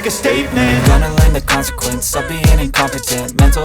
make a statement. Gonna learn the consequence of being incompetent. Mental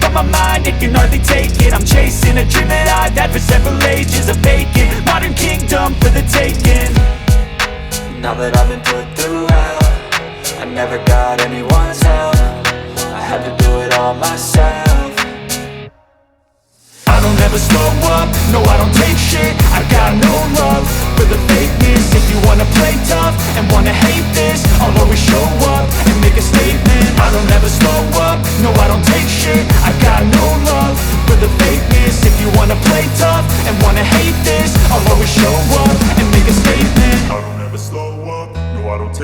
but my mind, it can hardly take it. I'm chasing a dream that I've had for several ages A vacant, modern kingdom for the taking. Now that I've been